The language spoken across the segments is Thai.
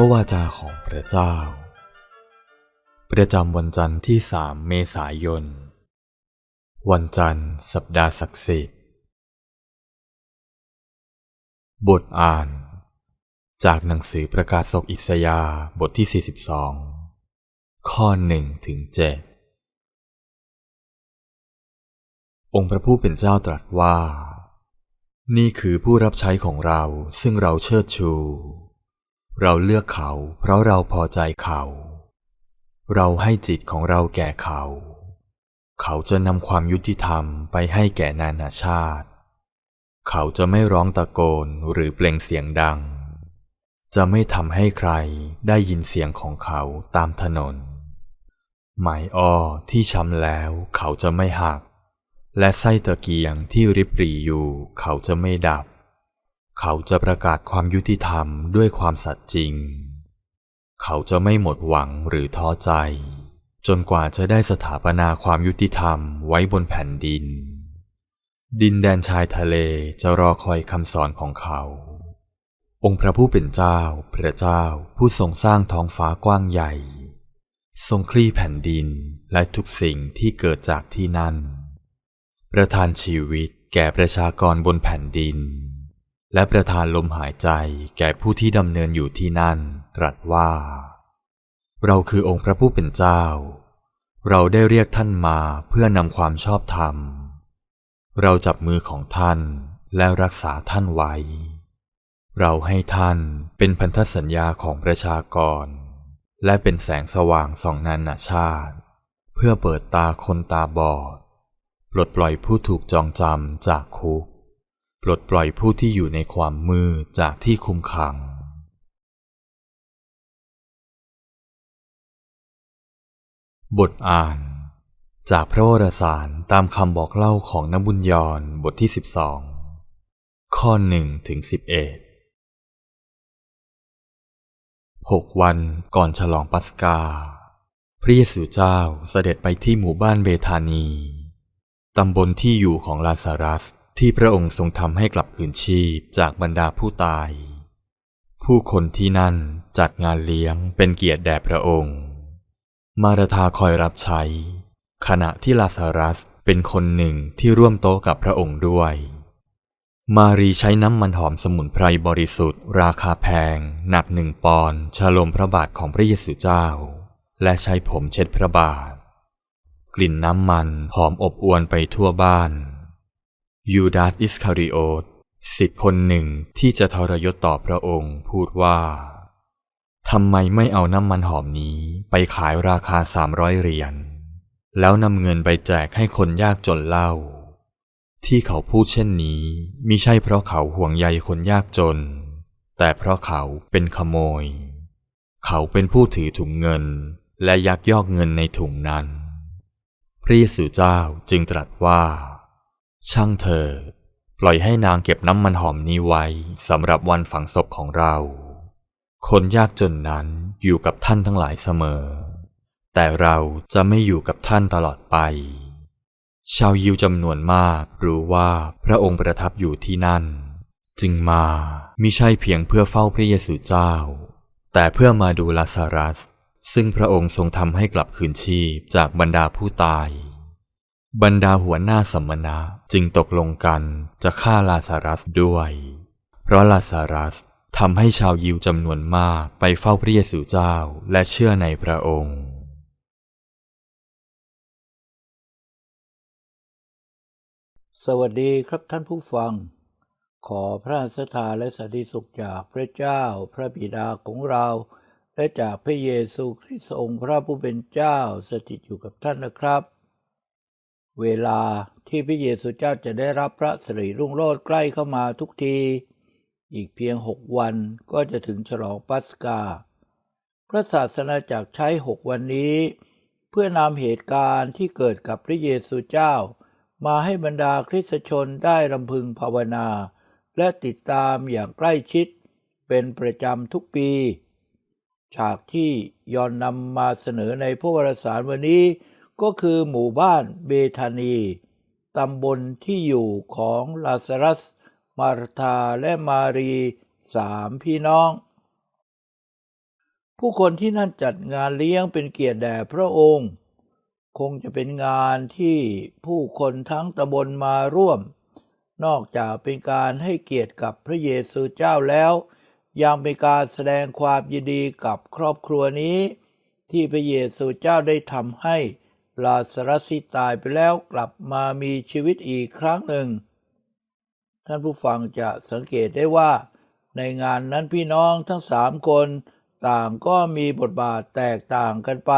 พระวาจาของพระเจ้า ประจำวันจันทร์ที่สามเมษายน วันจันทร์สัปดาห์ศักดิ์สิทธิ์ บทอ่าน จากหนังสือประกาศศกอิสยาบทที่ 42 ข้อหนึ่งถึงเจ็ดองค์พระผู้เป็นเจ้าตรัสว่า นี่คือผู้รับใช้ของเราซึ่งเราเชิดชู เราเลือกเขา เพราะเราพอใจเขา เราให้จิตของเราแก่เขา เขาจะนำความยุติธรรมไปให้แก่นานาชาติ เขาจะไม่ร้องตะโกนหรือเปล่งเสียงดัง จะไม่ทำให้ใครได้ยินเสียงของเขาตามถนนไม้อ้อที่ช้ำแล้วเขาจะไม่หัก และไส้ตะเกียงที่ริบหรี่อยู่เขาจะไม่ดับ เขาจะประกาศความยุติธรรมด้วยความสัตย์จริง เขาจะไม่หมดหวังหรือท้อใจ จนกว่าจะได้สถาปนาความยุติธรรมไว้บนแผ่นดิน ดินแดนชายทะเลจะรอคอยคำสอนของเขา องค์พระผู้เป็นเจ้า พระเจ้าผู้ทรงสร้างท้องฟ้ากว้างใหญ่ ทรงคลี่แผ่นดินและทุกสิ่งที่เกิดจากที่นั่น ประทานชีวิตแก่ประชากรบนแผ่นดิน และประทานลมหายใจแก่ผู้ที่ดำเนินอยู่ที่นั่น ตรัสว่า เราคือองค์พระผู้เป็นเจ้า เราได้เรียกท่านมาเพื่อนำความชอบธรรม เราจับมือของท่านและรักษาท่านไว้ เราให้ท่านเป็นพันธสัญญาของประชากร และเป็นแสงสว่างส่องนานาชาติ เพื่อเปิดตาคนตาบอด ปลดปล่อยผู้ถูกจองจำจากคุก ปลดปล่อยผู้ที่อยู่ในความมืดจากที่คุมขัง บทอ่าน จากพระวรสารตามคำบอกเล่าของนบุญยรบทที่ 12 ข้อหนึ่งถึงสิบเอ็ดหกวันก่อนฉลองปัสกา พระเยซูเจ้าเสด็จไปที่หมู่บ้านเบธานี ตำบลที่อยู่ของลาซารัส ที่พระองค์ทรงทำให้กลับคืนชีพจากบรรดาผู้ตาย ผู้คนที่นั่นจัดงานเลี้ยงเป็นเกียรติแด่พระองค์ มารธาคอยรับใช้ ขณะที่ลาซารัสเป็นคนหนึ่งที่ร่วมโต๊ะกับพระองค์ด้วย มารีใช้น้ำมันหอมสมุนไพรบริสุทธิ์ ราคาแพง หนักหนึ่งปอนด์ฉลมพระบาทของพระเยซูเจ้า และใช้ผมเช็ดพระบาท กลิ่นน้ำมันหอมอบอวนไปทั่วบ้าน ยูดาสอิสคาริโอตสิทธิ์คนหนึ่งที่จะทรยศต่อพระองค์พูดว่าทำไมไม่เอาน้ำมันหอมนี้ไปขายราคาสามร้อยเหรียญแล้วนำเงินไปแจกให้คนยากจนเล่า ที่เขาพูดเช่นนี้มิใช่เพราะเขาห่วงใยคนยากจน แต่เพราะเขาเป็นขโมย เขาเป็นผู้ถือถุงเงินและยักยอกเงินในถุงนั้น พระเยซูเจ้าจึงตรัสว่า ช่างเธอ ปล่อยให้นางเก็บน้ำมันหอมนี้ไว้สำหรับวันฝังศพของเรา คนยากจนนั้นอยู่กับท่านทั้งหลายเสมอ แต่เราจะไม่อยู่กับท่านตลอดไป ชาวยิวจำนวนมากรู้ว่าพระองค์ประทับอยู่ที่นั่น จึงมามิใช่เพียงเพื่อเฝ้าพระเยซูเจ้า แต่เพื่อมาดูลาซารัส ซึ่งพระองค์ทรงทำให้กลับคืนชีพจากบรรดาผู้ตาย บรรดาหัวหน้าสัมมนาจึงตกลงกันจะฆ่าลาซารัสด้วย เพราะลาซารัสทำให้ชาวยิวจำนวนมากไปเฝ้าพระเยซูเจ้าและเชื่อในพระองค์ สวัสดีครับท่านผู้ฟัง ขอพระสถาและสันติสุขจากพระเจ้าพระบิดาของเรา และจากพระเยซูคริสต์องค์พระผู้เป็นเจ้าสถิตอยู่กับท่านนะครับ เวลาที่พระเยซูเจ้าจะได้รับพระสิริรุ่งโรจน์ใกล้เข้ามาทุกที อีกเพียงหกวันก็จะถึงฉลองปัสกา พระศาสนาจักรใช้หกวันนี้ เพื่อนำเหตุการณ์ที่เกิดกับพระเยซูเจ้า มาให้บรรดาคริสตชนได้รำพึงภาวนา และติดตามอย่างใกล้ชิด เป็นประจำทุกปี ฉากที่ยอนนำมาเสนอในพระวรสารวันนี้ ก็คือหมู่บ้านเบธานี ตำบลที่อยู่ของลาซารัส มาร์ธาและมารีสามพี่น้อง ผู้คนที่นั่นจัดงานเลี้ยงเป็นเกียรติแด่พระองค์ คงจะเป็นงานที่ผู้คนทั้งตำบลมาร่วม นอกจากเป็นการให้เกียรติกับพระเยซูเจ้าแล้ว ยังเป็นการแสดงความยินดีกับครอบครัวนี้ ที่พระเยซูเจ้าได้ทำให้ ลาสรัสที่ตายไปแล้วกลับมามีชีวิตอีกครั้งหนึ่ง ท่านผู้ฟังจะสังเกตได้ว่า ในงานนั้นพี่น้องทั้งสามคน ต่างก็มีบทบาทแตกต่างกันไป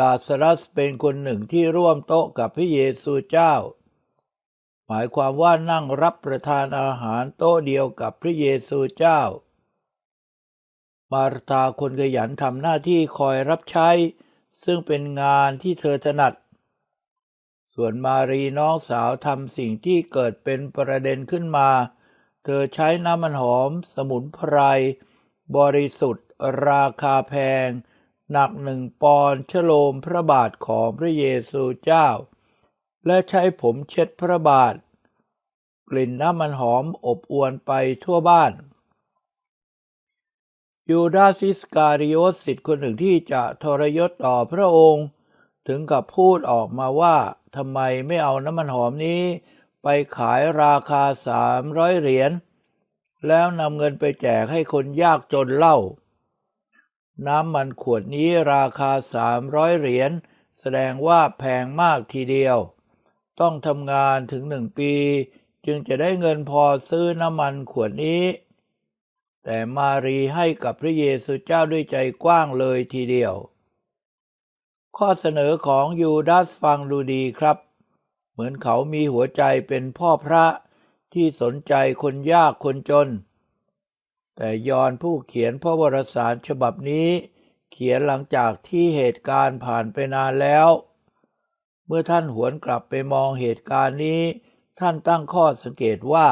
ลาสรัสเป็นคนหนึ่งที่ร่วมโต๊ะกับพระเยซูเจ้า หมายความว่านั่งรับประทานอาหารโต๊ะเดียวกับพระเยซูเจ้า มาร์ตาคนขยันทำหน้าที่คอยรับใช้ ซึ่งเป็นงานที่เธอถนัด ส่วนมารีน้องสาวทำสิ่งที่เกิดเป็นประเด็นขึ้นมา เธอใช้น้ำมันหอม สมุนไพร บริสุทธิ์ ราคาแพง หนักหนึ่งปอนชโลมพระบาทของพระเยซูเจ้า และใช้ผมเช็ดพระบาท กลิ่นน้ำมันหอมอบอวนไปทั่วบ้าน ยูดาสิสการิโอสสิทธิ์คนหนึ่งที่จะทรยศต่อพระองค์ ถึงกับพูดออกมาว่าทำไมไม่เอาน้ำมันหอมนี้ ไปขายราคาสามร้อยเหรียญแล้วนำเงินไปแจกให้คนยากจนเล่า น้ำมันขวดนี้ราคาสามร้อยเหรียญแสดงว่าแพงมากทีเดียว ต้องทำงานถึงหนึ่งปี จึงจะได้เงินพอซื้อน้ำมันขวดนี้ แต่มารีให้กับพระเยซูเจ้าด้วยใจกว้างเลยทีเดียว ข้อเสนอของยูดาสฟังดูดีครับ เหมือนเขามีหัวใจเป็นพ่อพระที่สนใจคนยากคนจน แต่ยอนผู้เขียนพระวรสารฉบับนี้ เขียนหลังจากที่เหตุการณ์ผ่านไปนานแล้ว เมื่อท่านหวนกลับไปมองเหตุการณ์นี้ ท่านตั้งข้อสังเกตว่า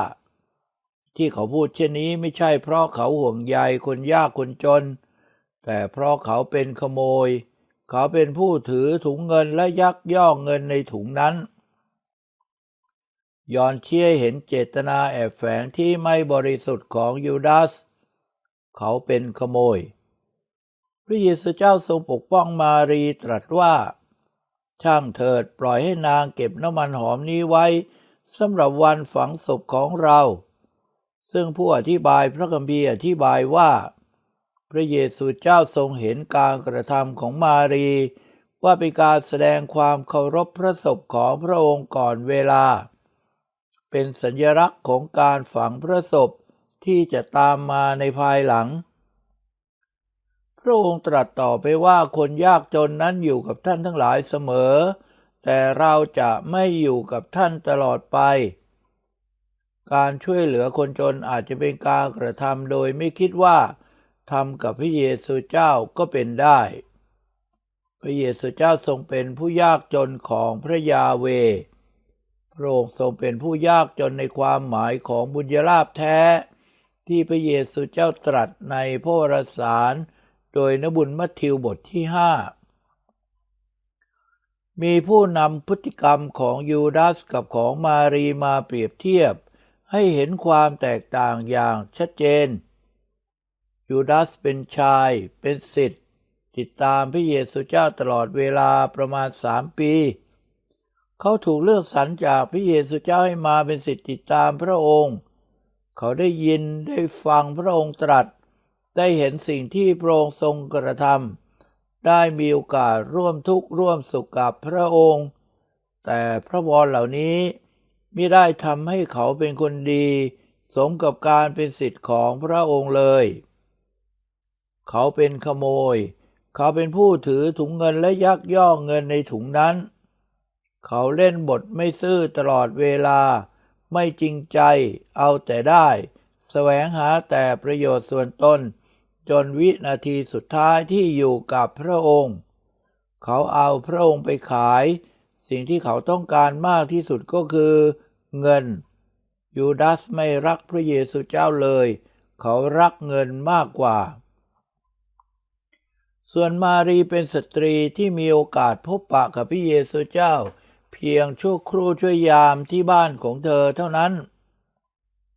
ที่เขาพูดเช่นนี้ไม่ใช่เพราะเขาห่วงใยคนยากคนจน แต่เพราะเขาเป็นขโมย เขาเป็นผู้ถือถุงเงินและยักย่อกเงินในถุงนั้น ยอนเชี่ยเห็นเจตนาแอบแฝงที่ไม่บริสุทธิ์ของยูดาส เขาเป็นขโมย พระเยซูเจ้าทรงปกป้องมารีตรัสว่า ช่างเถิดปล่อยให้นางเก็บน้ำมันหอมนี้ไว้สำหรับวันฝังศพของเรา ซึ่งผู้อธิบายพระคัมภีร์อธิบายว่า พระเยซูเจ้าทรงเห็นการกระทำของมารี ว่าเป็นการแสดงความเคารพพระศพของพระองค์ก่อนเวลา เป็นสัญลักษณ์ของการฝังพระศพที่จะตามมาในภายหลัง พระองค์ตรัสต่อไปว่าคนยากจนนั้นอยู่กับท่านทั้งหลายเสมอ แต่เราจะไม่อยู่กับท่านตลอดไป การช่วยเหลือคนจนอาจจะเป็นการกระทำโดยไม่คิดว่าทำกับพระเยซูเจ้าก็เป็นได้ พระเยซูเจ้าทรงเป็นผู้ยากจนของพระยาเว พระองค์ทรงเป็นผู้ยากจนในความหมายของบุญญาลาภแท้ ที่พระเยซูเจ้าตรัสในพระวรสาร โดยนบุญมัทธิวบทที่ห้ามีผู้นำพฤติกรรมของยูดาสกับของมารีมาเปรียบเทียบ ให้เห็นความแตกต่างอย่างชัดเจน ยูดาสเป็นชายเป็นสิทธิ์ติดตามพระเยซูเจ้าตลอดเวลาประมาณสามปี เขาถูกเลือกสรรจากพระเยซูเจ้าให้มาเป็นสิทธิ์ติดตามพระองค์ เขาได้ยินได้ฟังพระองค์ตรัส ได้เห็นสิ่งที่พระองค์ทรงกระทำได้มีโอกาสร่วมทุกข์ร่วมสุขกับพระองค์ แต่พระวรเหล่านี้ ไม่ได้ทำให้เขาเป็นคนดี สมกับการเป็นสิทธิ์ของพระองค์เลย เขาเป็นขโมย เขาเป็นผู้ถือถุงเงินและยักย่อกเงินในถุงนั้น เขาเล่นบทไม่ซื่อตลอดเวลา ไม่จริงใจ เอาแต่ได้แสวงหาแต่ประโยชน์ส่วนตนจนวินาทีสุดท้ายที่อยู่กับพระองค์ เขาเอาพระองค์ไปขาย สิ่งที่เขาต้องการมากที่สุดก็คือเงิน ยูดาสไม่รักพระเยซูเจ้าเลย เขารักเงินมากกว่า ส่วนมารีเป็นสตรีที่มีโอกาสพบปะกับพระเยซูเจ้า เพียงชั่วครู่ช่วยยามที่บ้านของเธอเท่านั้น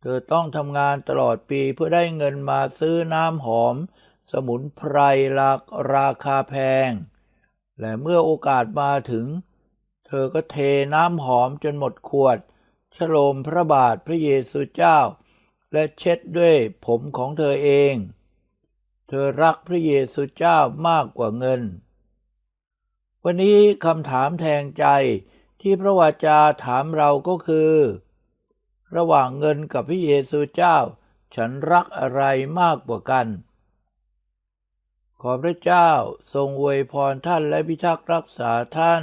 เธอต้องทำงานตลอดปีเพื่อได้เงินมาซื้อน้ำหอม สมุนไพรราราคาแพง และเมื่อโอกาสมาถึงเธอก็เทน้ำหอมจนหมดขวด ฉโลมพระบาทพระเยซูเจ้า และเช็ดด้วยผมของเธอเอง เธอรักพระเยซูเจ้ามากกว่าเงิน วันนี้คำถามแทงใจที่พระวาจาถามเราก็คือ ระหว่างเงินกับพระเยซูเจ้า ฉันรักอะไรมากกว่ากัน ขอพระเจ้าทรงอวยพรท่านและพิทักษ์รักษาท่าน